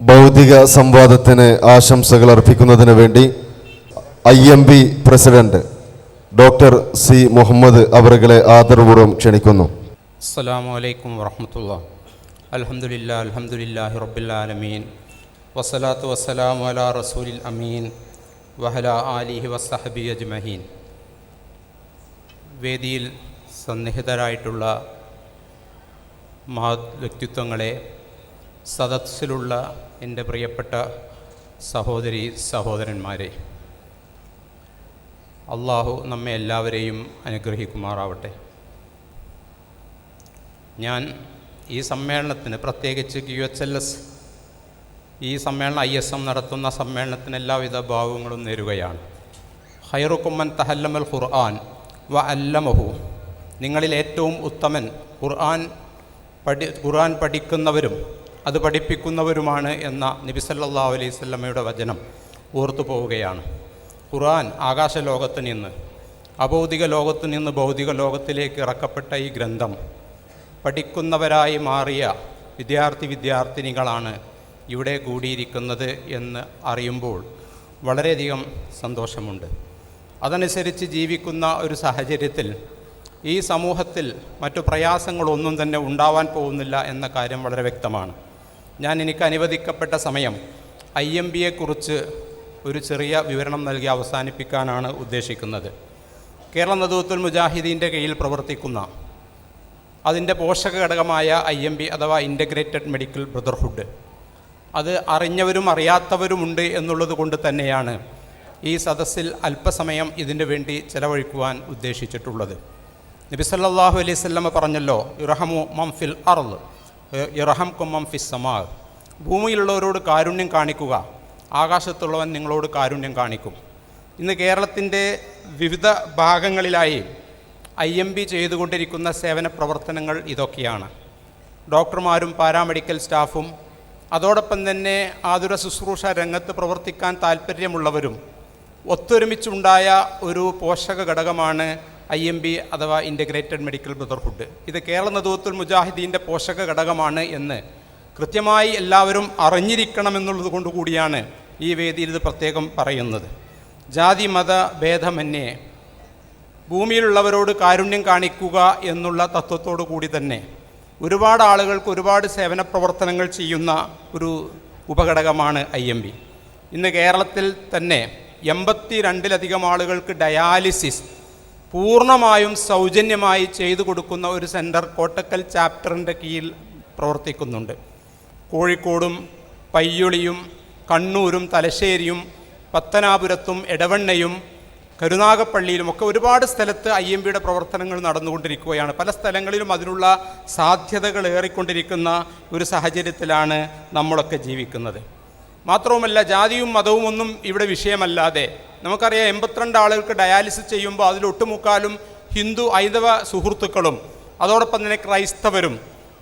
ഭൗതിക സംവാദത്തിന് ആശംസകൾ അർപ്പിക്കുന്നതിന് വേണ്ടി I M B president doctor C Muhammad അവറുകളെ ആദരപൂർവം ക്ഷണിക്കുന്നു. അസ്സലാമു അലൈക്കും വറഹമത്തുള്ള അൽഹംദുലില്ലാ അൽഹംദുലില്ലാഹി റബ്ബിൽ ആലമീൻ. വസ്സലാത്തു വസ്സലാമു അലാ റസൂലിൽ അമീൻ. വഹല ആലിഹി വസ്സഹബി അജ്മഹീൻ. വേദിയിൽ സന്നിഹിതരായിട്ടുള്ള മഹത് വ്യക്തിത്വങ്ങളെ സദസ്സിലുള്ള എന്റെ പ്രിയപ്പെട്ട സഹോദരി സഹോദരന്മാരെ അള്ളാഹു നമ്മെ എല്ലാവരെയും അനുഗ്രഹിക്കുമാറാവട്ടെ. ഞാൻ ഈ സമ്മേളനത്തിന് പ്രത്യേകിച്ച് യു എച്ച് എൽ എസ് ഈ സമ്മേളനം ഐ എസ് എം നടത്തുന്ന സമ്മേളനത്തിന് എല്ലാവിധ ഭാവങ്ങളും നേരുകയാണ്. ഹൈറുക്കുമ്മൻ തഹല്ലമൽ ഖുർആൻ വ അല്ലമഹു. നിങ്ങളിൽ ഏറ്റവും ഉത്തമൻ ഖുർആൻ പഠി ഖുർആൻ പഠിക്കുന്നവരും അത് പഠിപ്പിക്കുന്നവരുമാണ് എന്ന നബിസല്ലാ അലൈഹി വചനം ഓർത്തു പോവുകയാണ്. ഖുർആൻ ആകാശലോകത്ത് നിന്ന് അഭൗതിക ലോകത്ത് നിന്ന് ഭൗതിക ലോകത്തിലേക്ക് ഇറക്കപ്പെട്ട ഈ ഗ്രന്ഥം പഠിക്കുന്നവരായി മാറിയ വിദ്യാർത്ഥി വിദ്യാർത്ഥിനികളാണ് ഇവിടെ കൂടിയിരിക്കുന്നത് എന്ന് അറിയുമ്പോൾ വളരെയധികം സന്തോഷമുണ്ട്. അതനുസരിച്ച് ജീവിക്കുന്ന ഒരു സാഹചര്യത്തിൽ ഈ സമൂഹത്തിൽ മറ്റു പ്രയാസങ്ങളൊന്നും തന്നെ ഉണ്ടാവാൻ പോകുന്നില്ല എന്ന കാര്യം വളരെ വ്യക്തമാണ്. ഞാൻ എനിക്ക് അനുവദിക്കപ്പെട്ട സമയം ഐ എം ബിയെക്കുറിച്ച് ഒരു ചെറിയ വിവരണം നൽകി അവസാനിപ്പിക്കാനാണ് ഉദ്ദേശിക്കുന്നത്. കേരള നദൂത്തുൽ മുജാഹിദീന്റെ കീഴിൽ പ്രവർത്തിക്കുന്ന അതിന്റെ പോഷക ഘടകമായ ഐ എം ബി അഥവാ ഇന്റഗ്രേറ്റഡ് മെഡിക്കൽ ബ്രദർഹുഡ് അത് അറിഞ്ഞവരും അറിയാത്തവരുമുണ്ട് എന്നുള്ളത് കൊണ്ട് തന്നെയാണ് ഈ സദസ്സിൽ അല്പസമയം ഇതിനു വേണ്ടി ചെലവഴിക്കുവാൻ ഉദ്ദേശിച്ചിട്ടുള്ളത്. നബി സല്ലല്ലാഹു അലൈഹി സ്വല്ലമ പറഞ്ഞല്ലോ ഇറഹമു മംഫിൽ അർൾ ഇറഹം കുമ്മം ഫിസ്സമാ ഭൂമിയിലുള്ളവരോട് കാരുണ്യം കാണിക്കുക. ആകാശത്തുള്ളവൻ നിങ്ങളോട് കാരുണ്യം കാണിക്കും. ഇന്ന് കേരളത്തിന്റെ വിവിധ ഭാഗങ്ങളിലായി ഐ എം ബി ചെയ്തുകൊണ്ടിരിക്കുന്ന സേവന പ്രവർത്തനങ്ങൾ ഇതൊക്കെയാണ്. ഡോക്ടർമാരും പാരാമെഡിക്കൽ സ്റ്റാഫും അതോടൊപ്പം തന്നെ ആതുര ശുശ്രൂഷ രംഗത്ത് പ്രവർത്തിക്കാൻ താല്പര്യമുള്ളവരും ഒത്തൊരുമിച്ചുണ്ടായ ഒരു പോഷക ഘടകമാണ് ഐ എം ബി അഥവാ ഇന്റഗ്രേറ്റഡ് മെഡിക്കൽ ബ്രദർഹുഡ് ഇത് കേരള നദൂത്തുൽ മുജാഹിദീന്റെ പോഷക ഘടകമാണ് എന്ന് കൃത്യമായി എല്ലാവരും അറിഞ്ഞിരിക്കണമെന്നുള്ളത് കൊണ്ട് കൂടിയാണ് ഈ വേദിയിൽ ഇത് പ്രത്യേകം പറയുന്നത്. ജാതി മത ഭേദമന്യേ ഭൂമിയിലുള്ളവരോട് കാരുണ്യം കാണിക്കുക എന്നുള്ള തത്വത്തോടു കൂടി തന്നെ ഒരുപാട് ആളുകൾക്ക് ഒരുപാട് സേവന പ്രവർത്തനങ്ങൾ ചെയ്യുന്ന ഒരു ഉപഘടകമാണ് ഐ എം ബി. ഇന്ന് കേരളത്തിൽ തന്നെ എൺപത്തി രണ്ടിലധികം ആളുകൾക്ക് ഡയാലിസിസ് പൂർണമായും സൗജന്യമായി ചെയ്തു കൊടുക്കുന്ന ഒരു സെന്റർ കോട്ടക്കൽ ചാപ്റ്ററിന്റെ കീഴിൽ പ്രവർത്തിക്കുന്നുണ്ട്. കോഴിക്കോടും പയ്യൊളിയും കണ്ണൂരും തലശ്ശേരിയും പത്തനാപുരത്തും എടവണ്ണയും കരുനാഗപ്പള്ളിയിലും ഒക്കെ ഒരുപാട് സ്ഥലത്ത് ഐ എം ബിയുടെ പ്രവർത്തനങ്ങൾ നടന്നുകൊണ്ടിരിക്കുകയാണ്. പല സ്ഥലങ്ങളിലും അതിനുള്ള സാധ്യതകൾ ഏറിക്കൊണ്ടിരിക്കുന്ന ഒരു സാഹചര്യത്തിലാണ് നമ്മളൊക്കെ ജീവിക്കുന്നത്. മാത്രവുമല്ല ജാതിയും മതവും ഒന്നും ഇവിടെ വിഷയമല്ലാതെ. നമുക്കറിയാം എൺപത്തിരണ്ട് ആളുകൾക്ക് ഡയാലിസിസ് ചെയ്യുമ്പോൾ അതിൽ ഒട്ടുമുക്കാലും ഹിന്ദു ഐതവ സുഹൃത്തുക്കളും അതോടൊപ്പം തന്നെ ക്രൈസ്തവരും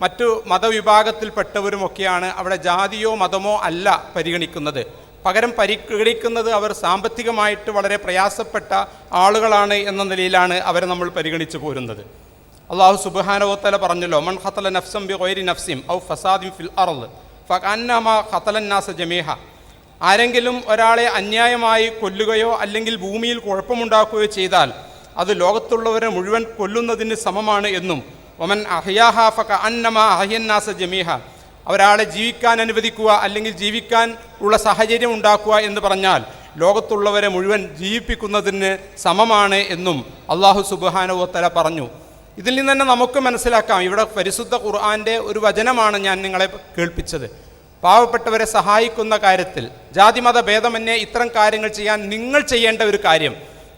മറ്റു മതവിഭാഗത്തിൽപ്പെട്ടവരുമൊക്കെയാണ് അവിടെ ജാതിയോ മതമോ അല്ല പരിഗണിക്കുന്നത്. പകരം പരിഗണിക്കുന്നത് അവർ സാമ്പത്തികമായിട്ട് വളരെ പ്രയാസപ്പെട്ട ആളുകളാണ് എന്ന നിലയിലാണ് അവരെ നമ്മൾ പരിഗണിച്ചു പോരുന്നത്. അള്ളാഹു സുബാനവത്തല പറഞ്ഞല്ലോ മൺ ഖത്തല നഫ്സം ബി ഗൈരി നഫ്സിം ഔ ഫസാദിം ഫിൽ അർൾ ഫഅന്നമ ഖത്തലന്നാസ ജമീഹ. ആരെങ്കിലും ഒരാളെ അന്യായമായി കൊല്ലുകയോ അല്ലെങ്കിൽ ഭൂമിയിൽ കുഴപ്പമുണ്ടാക്കുകയോ ചെയ്താൽ അത് ലോകത്തുള്ളവരെ മുഴുവൻ കൊല്ലുന്നതിന് സമമാണ് എന്നും ഒമൻ അഹയാഹ ഫക അന്നമ അഹിയന്നാസ ജമീഹ. ഒരാളെ ജീവിക്കാൻ അനുവദിക്കുക അല്ലെങ്കിൽ ജീവിക്കാൻ ഉള്ള സാഹചര്യം ഉണ്ടാക്കുക എന്ന് പറഞ്ഞാൽ ലോകത്തുള്ളവരെ മുഴുവൻ ജീവിപ്പിക്കുന്നതിന് സമമാണ് എന്നും അള്ളാഹു സുബാനുവത്തല പറഞ്ഞു. ഇതിൽ നിന്ന് തന്നെ നമുക്ക് മനസ്സിലാക്കാം. ഇവിടെ പരിശുദ്ധ ഖുർആാന്റെ ഒരു വചനമാണ് ഞാൻ നിങ്ങളെ കേൾപ്പിച്ചത്. പാവപ്പെട്ടവരെ സഹായിക്കുന്ന കാര്യത്തിൽ ജാതിമത ഭേദമന്യേ ഇത്തരം കാര്യങ്ങൾ ചെയ്യാൻ നിങ്ങൾ ചെയ്യേണ്ട ഒരു കാര്യം.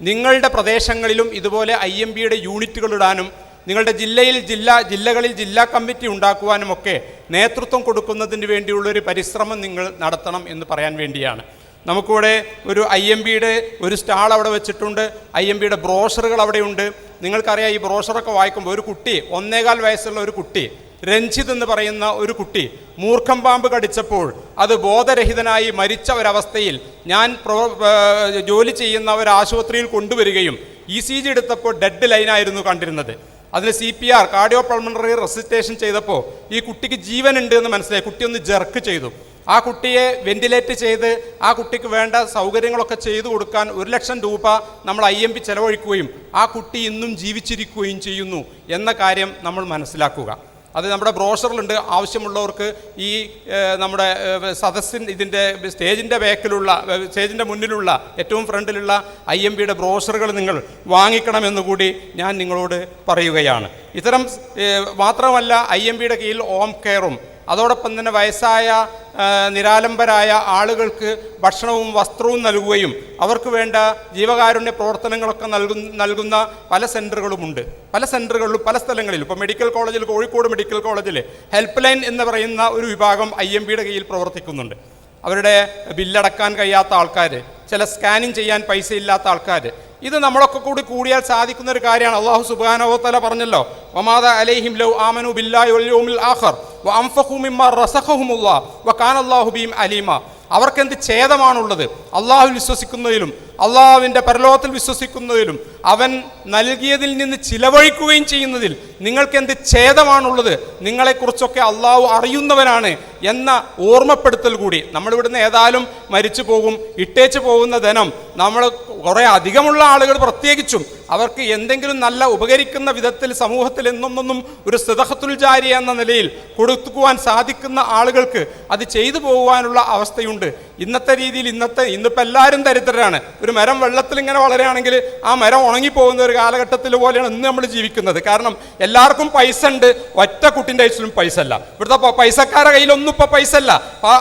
നിങ്ങളുടെ പ്രദേശങ്ങളിലും ഇതുപോലെ ഐ എം ബിയുടെ യൂണിറ്റുകൾ ഇടാനും നിങ്ങളുടെ ജില്ലയിൽ ജില്ലാ ജില്ലകളിൽ ജില്ലാ കമ്മിറ്റി ഉണ്ടാക്കുവാനും ഒക്കെ നേതൃത്വം കൊടുക്കുന്നതിന് വേണ്ടിയുള്ളൊരു പരിശ്രമം നിങ്ങൾ നടത്തണം എന്ന് പറയാൻ വേണ്ടിയാണ്. നമുക്കിവിടെ ഒരു ഐ എം ബിയുടെ ഒരു സ്റ്റാൾ അവിടെ വെച്ചിട്ടുണ്ട്. ഐ എം ബിയുടെ ബ്രോഷറുകൾ അവിടെയുണ്ട്. നിങ്ങൾക്കറിയാം ഈ ബ്രോഷറൊക്കെ വായിക്കുമ്പോൾ ഒരു കുട്ടി ഒന്നേകാൽ വയസ്സുള്ള ഒരു കുട്ടി രഞ്ജിത് എന്ന് പറയുന്ന ഒരു കുട്ടി മൂർഖം പാമ്പ് കടിച്ചപ്പോൾ അത് ബോധരഹിതനായി മരിച്ച ഒരവസ്ഥയിൽ ഞാൻ പ്രോ- ജോലി ചെയ്യുന്ന ഒരു ആശുപത്രിയിൽ കൊണ്ടുവരികയും ഇ സി ജി എടുത്തപ്പോൾ ഡെഡ് ലൈനായിരുന്നു കണ്ടിരുന്നത്. അതിന് C P R cardio pulmonary resuscitation ചെയ്തപ്പോൾ ഈ കുട്ടിക്ക് ജീവനുണ്ട് എന്ന് മനസ്സിലായി. കുട്ടി ഒന്ന് ജെർക്ക് ചെയ്തു. ആ കുട്ടിയെ വെന്റിലേറ്റ് ചെയ്ത് ആ കുട്ടിക്ക് വേണ്ട സൗകര്യങ്ങളൊക്കെ ചെയ്തു കൊടുക്കാൻ ഒരു ലക്ഷം രൂപ നമ്മൾ ഐ എം പി ചെലവഴിക്കുകയും ആ കുട്ടി ഇന്നും ജീവിച്ചിരിക്കുകയും ചെയ്യുന്നു എന്ന കാര്യം നമ്മൾ മനസ്സിലാക്കുക. അത് നമ്മുടെ ബ്രോഷറിലുണ്ട്. ആവശ്യമുള്ളവർക്ക് ഈ നമ്മുടെ സദസ്സിൻ ഇതിന്റെ സ്റ്റേജിന്റെ ബാക്കിലുള്ള സ്റ്റേജിന്റെ മുന്നിലുള്ള ഏറ്റവും ഫ്രണ്ടിലുള്ള ഐ എം പിയുടെ ബ്രോഷറുകൾ നിങ്ങൾ വാങ്ങിക്കണമെന്ന് കൂടി ഞാൻ നിങ്ങളോട് പറയുകയാണ്. ഇത്തരം മാത്രമല്ല ഐ എം പിയുടെ കീഴിൽ ഓം കെയറും അതോടൊപ്പം തന്നെ വയസ്സായ നിരാലംബരായ ആളുകൾക്ക് ഭക്ഷണവും വസ്ത്രവും നൽകുകയും അവർക്ക് വേണ്ട ജീവകാരുണ്യ പ്രവർത്തനങ്ങളൊക്കെ നൽകുന്ന നൽകുന്ന പല സെന്ററുകളുമുണ്ട് പല സെന്ററുകളിലും പല സ്ഥലങ്ങളിലും. ഇപ്പോൾ മെഡിക്കൽ കോളേജിൽ കോഴിക്കോട് മെഡിക്കൽ കോളേജിൽ ഹെൽപ്പ് ലൈൻ എന്ന് പറയുന്ന ഒരു വിഭാഗം ഐ എം ബിയുടെ കീഴിൽ പ്രവർത്തിക്കുന്നുണ്ട്. അവരുടെ ബില്ലടക്കാൻ കഴിയാത്ത ആൾക്കാർ ചില സ്കാനിങ് ചെയ്യാൻ പൈസ ഇല്ലാത്ത ആൾക്കാർ ഇത് നമ്മളൊക്കെ കൂടി കൂടിയാൽ സാധിക്കുന്ന ഒരു കാര്യമാണ്. അള്ളാഹു സുബാനോത്തല പറഞ്ഞല്ലോ ഒമാദ അലൈഹിം ലൗ ആമനു യൗമിൽ ആഖർ. വ അൻഫഖു മിമ്മ റസഖഹുമുല്ലാഹ് വ കാന അല്ലാഹു ബിഹിം അലീമ. അവർക്കെന്ത് ഛേദമാണുള്ളത്? അള്ളാഹു വിശ്വസിക്കുന്നതിലും അള്ളാഹുവിന്റെ പരലോകത്തിൽ വിശ്വസിക്കുന്നതിലും അവൻ നൽകിയതിൽ നിന്ന് ചിലവഴിക്കുകയും ചെയ്യുന്നതിൽ നിങ്ങൾക്കെന്ത് ഛേദമാണുള്ളത്? നിങ്ങളെക്കുറിച്ചൊക്കെ അള്ളാഹു അറിയുന്നവനാണ് എന്ന ഓർമ്മപ്പെടുത്തൽ കൂടി. നമ്മളിവിടുന്ന് ഏതായാലും മരിച്ചു പോകും ഇട്ടേച്ച് പോകുന്ന ധനം നമ്മൾ കുറേ അധികമുള്ള ആളുകൾ പ്രത്യേകിച്ചും അവർക്ക് എന്തെങ്കിലും നല്ല ഉപകരിക്കുന്ന വിധത്തിൽ സമൂഹത്തിൽ എന്നൊന്നൊന്നും ഒരു സ്ഥിതഹത്തുൽ ജാരി എന്ന നിലയിൽ കൊടുക്കുവാൻ സാധിക്കുന്ന ആളുകൾക്ക് അത് ചെയ്തു പോകുവാനുള്ള അവസ്ഥയുണ്ട്. ഇന്നത്തെ രീതിയിൽ ഇന്നത്തെ ഇന്നിപ്പോൾ എല്ലാവരും ദരിദ്രരാണ്. ഒരു മരം വെള്ളത്തിൽ ഇങ്ങനെ വളരുകയാണെങ്കിൽ ആ മരം ഉണങ്ങിപ്പോകുന്ന ഒരു കാലഘട്ടത്തിൽ പോലെയാണ് ഇന്ന് നമ്മൾ ജീവിക്കുന്നത്. കാരണം എല്ലാവർക്കും പൈസ ഉണ്ട്. ഒറ്റ കുട്ടിന്റെ കയ്യിലും പൈസ അല്ല ഇവിടുത്തെ പൈസക്കാരുടെ കയ്യിലൊന്നും ഇപ്പോൾ പൈസ അല്ല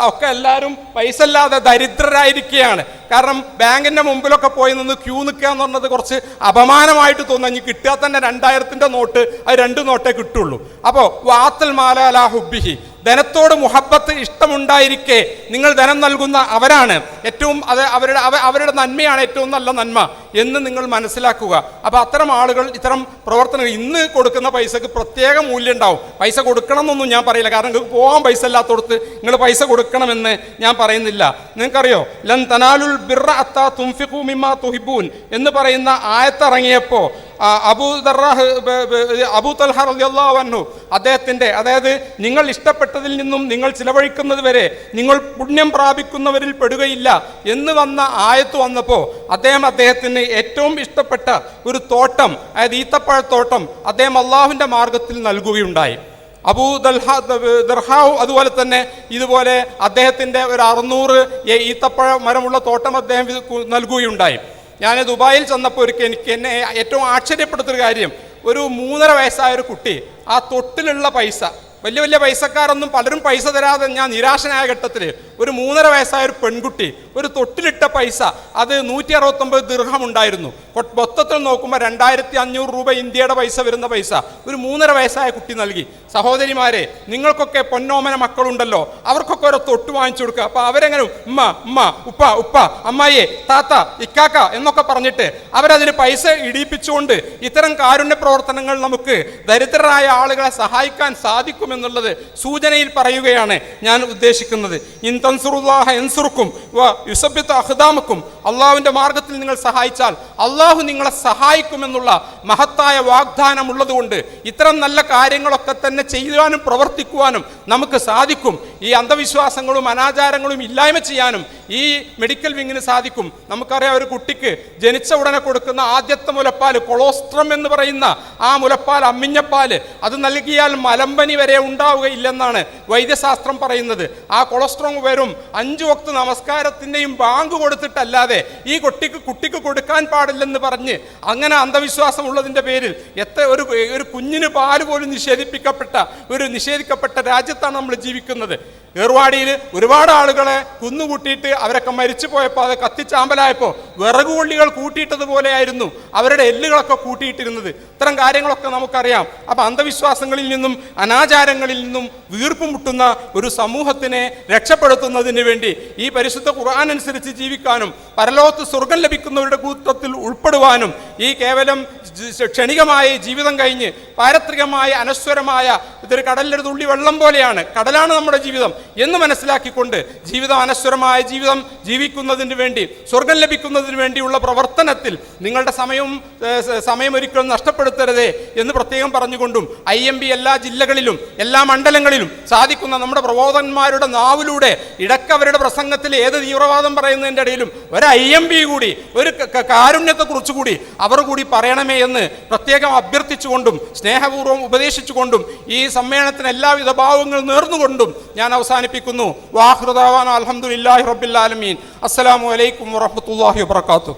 ഒക്കെ എല്ലാവരും പൈസ ഇല്ലാതെ ദരിദ്രരായിരിക്കുകയാണ്. കാരണം ബാങ്കിന്റെ മുമ്പിലൊക്കെ പോയി നിന്ന് ക്യൂ നിൽക്കുക എന്ന് പറഞ്ഞത് കുറച്ച് അപമാനമായിട്ട് തോന്നുന്നു. ഇനി കിട്ടിയാൽ തന്നെ രണ്ടായിരത്തിന്റെ നോട്ട് അത് രണ്ട് നോട്ടേ കിട്ടുള്ളൂ. അപ്പോൾ വാത്തൽ മാല അലാ ഹുബിഹി ധനത്തോട് മുഹബത്ത് ഇഷ്ടമുണ്ടായിരിക്കെ നിങ്ങൾ ധനം നൽകുന്ന അവരാണ്. ഏറ്റവും അത് അവരുടെ അവ- അവരുടെ നന്മയാണ് ഏറ്റവും നല്ല നന്മ എന്ന് നിങ്ങൾ മനസ്സിലാക്കുക. അപ്പോൾ അത്തരം ആളുകൾ ഇത്തരം പ്രവർത്തനങ്ങൾ ഇന്ന് കൊടുക്കുന്ന പൈസക്ക് പ്രത്യേക മൂല്യം ഉണ്ടാവും പൈസ കൊടുക്കണം എന്നൊന്നും ഞാൻ പറയില്ല. കാരണം നിങ്ങൾക്ക് പോകാൻ പൈസ ഇല്ലാത്തടത്ത് നിങ്ങൾ പൈസ കൊടുക്കണമെന്ന് ഞാൻ പറയുന്നില്ല. നിങ്ങൾക്കറിയോ? ലൻ തനാലുൽ ബിർറ അത്ത തുംഫിഖു മിമ്മാ തുഹിബൂൻ എന്ന് പറയുന്ന ആയത്തിറങ്ങിയപ്പോൾ അബൂ ബ- അബൂ തൽഹ അൻഹു അദ്ദേഹത്തിന്റെ അതായത് നിങ്ങൾ ഇഷ്ടപ്പെട്ടതിൽ നിന്നും നിങ്ങൾ ചിലവഴിക്കുന്നത് വരെ നിങ്ങൾ പുണ്യം പ്രാപിക്കുന്നവരിൽ പെടുകയില്ല എന്ന് വന്ന ആയത്ത് വന്നപ്പോൾ അദ്ദേഹം അദ്ദേഹത്തിന് ഏറ്റവും ഇഷ്ടപ്പെട്ട ഒരു തോട്ടം അതായത് ഈത്തപ്പഴത്തോട്ടം അദ്ദേഹം അള്ളാഹുവിന്റെ മാർഗത്തിൽ നൽകുകയുണ്ടായി. അബൂ ദൽഹ ദർഹാവ് അതുപോലെ തന്നെ ഇതുപോലെ അദ്ദേഹത്തിന്റെ ഒരു അറുന്നൂറ് ഈത്തപ്പഴ മരമുള്ള തോട്ടം അദ്ദേഹം നൽകുകയുണ്ടായി. ഞാൻ ദുബായിൽ ചെന്നപ്പോൾ ഒരിക്കൽ എനിക്ക് എന്നെ ഏറ്റവും ആശ്ചര്യപ്പെടുത്തൊരു കാര്യം ഒരു മൂന്നര വയസ്സായ ഒരു കുട്ടി ആ തൊട്ടിലുള്ള പൈസ വലിയ വലിയ പൈസക്കാരൊന്നും പലരും പൈസ തരാതെ ഞാൻ നിരാശനായ ഘട്ടത്തിൽ ഒരു മൂന്നര വയസ്സായ ഒരു പെൺകുട്ടി ഒരു തൊട്ടിലിട്ട പൈസ അത് നൂറ്റി അറുപത്തൊമ്പത് ദീർഘം ഉണ്ടായിരുന്നു. മൊത്തത്തിൽ നോക്കുമ്പോൾ രണ്ടായിരത്തി അഞ്ഞൂറ് രൂപ ഇന്ത്യയുടെ പൈസ വരുന്ന പൈസ. ഒരു മൂന്നര വയസ്സായ കുട്ടി നൽകി. സഹോദരിമാരെ നിങ്ങൾക്കൊക്കെ പൊന്നോമന മക്കളുണ്ടല്ലോ അവർക്കൊക്കെ ഓരോ തൊട്ട് വാങ്ങിച്ചു കൊടുക്കുക അപ്പോൾ അവരെങ്ങനെ ഉമ്മ ഉമ്മ ഉപ്പ ഉപ്പ അമ്മായിയെ താത്ത ഇക്കാക്ക എന്നൊക്കെ പറഞ്ഞിട്ട് അവരതിന് പൈസ ഇടിയിപ്പിച്ചുകൊണ്ട് ഇത്തരം കാരുണ്യ പ്രവർത്തനങ്ങൾ നമുക്ക് ദരിദ്രരായ ആളുകളെ സഹായിക്കാൻ സാധിക്കുമെന്നുള്ളത് സൂചനയിൽ പറയുകയാണ് ഞാൻ ഉദ്ദേശിക്കുന്നത്. ഇൻ തൻസുറുല്ലാഹ എൻസുറുക്കും വ യുസബിത്ത് അഹ്ദാമക്കും അള്ളാഹുവിന്റെ മാർഗത്തിൽ നിങ്ങൾ സഹായിച്ചാൽ അള്ളാഹു നിങ്ങളെ സഹായിക്കുമെന്നുള്ള മഹത്തായ വാഗ്ദാനം ഉള്ളതുകൊണ്ട് ഇത്തരം നല്ല കാര്യങ്ങളൊക്കെ തന്നെ ചെയ്യുവാനും പ്രവർത്തിക്കുവാനും നമുക്ക് സാധിക്കും. ഈ അന്ധവിശ്വാസങ്ങളും അനാചാരങ്ങളും ഇല്ലായ്മ ചെയ്യാനും ഈ മെഡിക്കൽ വിങ്ങിന് സാധിക്കും. നമുക്കറിയാം ഒരു കുട്ടിക്ക് ജനിച്ച ഉടനെ കൊടുക്കുന്ന ആദ്യത്തെ മുലപ്പാൽ കൊളോസ്ട്രം എന്ന് പറയുന്ന ആ മുലപ്പാൽ അമ്മിഞ്ഞപ്പാൽ അത് നൽകിയാൽ മലമ്പനി വരെ ഉണ്ടാവുകയില്ലെന്നാണ് വൈദ്യശാസ്ത്രം പറയുന്നത്. ആ കൊളസ്ട്രോൾ വരും അഞ്ചു വക്ത് നമസ്കാരത്തിന്റെയും ബാങ്ക് കൊടുത്തിട്ടല്ലാതെ ഈ കുട്ടിക്ക് കുട്ടിക്ക് കൊടുക്കാൻ പാടില്ലെന്ന് പറഞ്ഞ് അങ്ങനെ അന്ധവിശ്വാസം ഉള്ളതിന്റെ പേരിൽ എത്ര ഒരു ഒരു കുഞ്ഞിന് പാൽ പോലും നിഷേധിപ്പിക്കപ്പെട്ട ഒരു നിഷേധിക്കപ്പെട്ട രാജ്യത്താണ് നമ്മൾ ജീവിക്കുന്നത്. ഏർവാടിയിൽ ഒരുപാട് ആളുകളെ കുന്നുകൂട്ടിയിട്ട് അവരൊക്കെ മരിച്ചു പോയപ്പോൾ അത് കത്തിച്ചാമ്പലായപ്പോൾ വിറകുകൊള്ളികൾ കൂട്ടിയിട്ടതുപോലെയായിരുന്നു അവരുടെ എല്ലുകളൊക്കെ കൂട്ടിയിട്ടിരുന്നത്. ഇത്തരം കാര്യങ്ങളൊക്കെ നമുക്കറിയാം. അപ്പം അന്ധവിശ്വാസങ്ങളിൽ നിന്നും അനാചാരങ്ങളിൽ നിന്നും വീർപ്പുമുട്ടുന്ന ഒരു സമൂഹത്തിനെ രക്ഷപ്പെടുത്തുന്നതിന് വേണ്ടി ഈ പരിശുദ്ധ ഖുർആൻ അനുസരിച്ച് ജീവിക്കാനും പരലോകത്ത് സ്വർഗം ലഭിക്കുന്നവരുടെ കൂട്ടത്തിൽ ഉൾപ്പെടുവാനും ഈ കേവലം ക്ഷണികമായ ജീവിതം കഴിഞ്ഞ് പാരത്രികമായ അനശ്വരമായ ഇതൊരു കടലിലൊരു തുള്ളി വെള്ളം പോലെയാണ്. കടലാണ് നമ്മുടെ ജീവിതം. എന്ന് മനസ്സിലാക്കിക്കൊണ്ട് ജീവിതം അനശ്വരമായ ജീവിതം ജീവിക്കുന്നതിന് വേണ്ടി സ്വർഗം ലഭിക്കുന്നതിന് വേണ്ടിയുള്ള പ്രവർത്തനത്തിൽ നിങ്ങളുടെ സമയവും സമയം ഒരിക്കലും നഷ്ടപ്പെടുത്തരുതേ എന്ന് പ്രത്യേകം പറഞ്ഞുകൊണ്ടും ഐ എം ബി എല്ലാ ജില്ലകളിലും എല്ലാ മണ്ഡലങ്ങളിലും സാധിക്കുന്ന നമ്മുടെ പ്രബോധന്മാരുടെ നാവിലൂടെ ഇടക്കവരുടെ പ്രസംഗത്തിൽ ഏത് തീവ്രവാദം പറയുന്നതിന്റെ ഇടയിലും ഒരു ഐ എം ബി കൂടി ഒരു കാരുണ്യത്തെക്കുറിച്ച് കൂടി അവർ കൂടി പറയണമേ എന്ന് പ്രത്യേകം അഭ്യർത്ഥിച്ചുകൊണ്ടും സ്നേഹപൂർവം ഉപദേശിച്ചുകൊണ്ടും ഈ സമ്മേളനത്തിന് എല്ലാവിധ ഭാവങ്ങളും നേർന്നുകൊണ്ടും ഞാൻ അവസാനിപ്പിക്കുന്നു. വാഹൃദാവാൻ അലഹമുല്ലാഹി റബ്ബിൽ ആലമീൻ. അസ്സലാമു അലൈക്കും വറഹ്മത്തുള്ളാഹി വബർക്കാത്തു